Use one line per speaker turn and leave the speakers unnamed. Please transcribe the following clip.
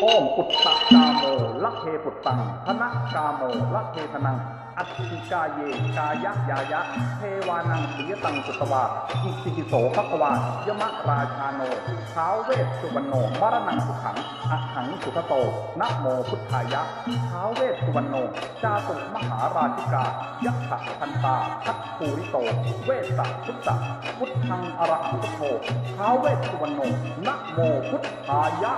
โอมปุตตะกาม ละเทปุตตังธนกาโมละเทธนัง อัตติกาเย กายะยายะ เทวานังปิยตังสุตวาอิติปิโสภควายมะราชาโนท้าวเวสสุวรรณโนมรณังสุขังอะหังสุขโตนะโมพุทธายะท้าวเวสสุวรรณโนจาตุมหาราชิกา ยักขะพันตาทัตภูริโต เวสสะพุทธะพุทธังอรหังพุทโธท้าวเวสสุวรรณโนนะโมพุทธายะ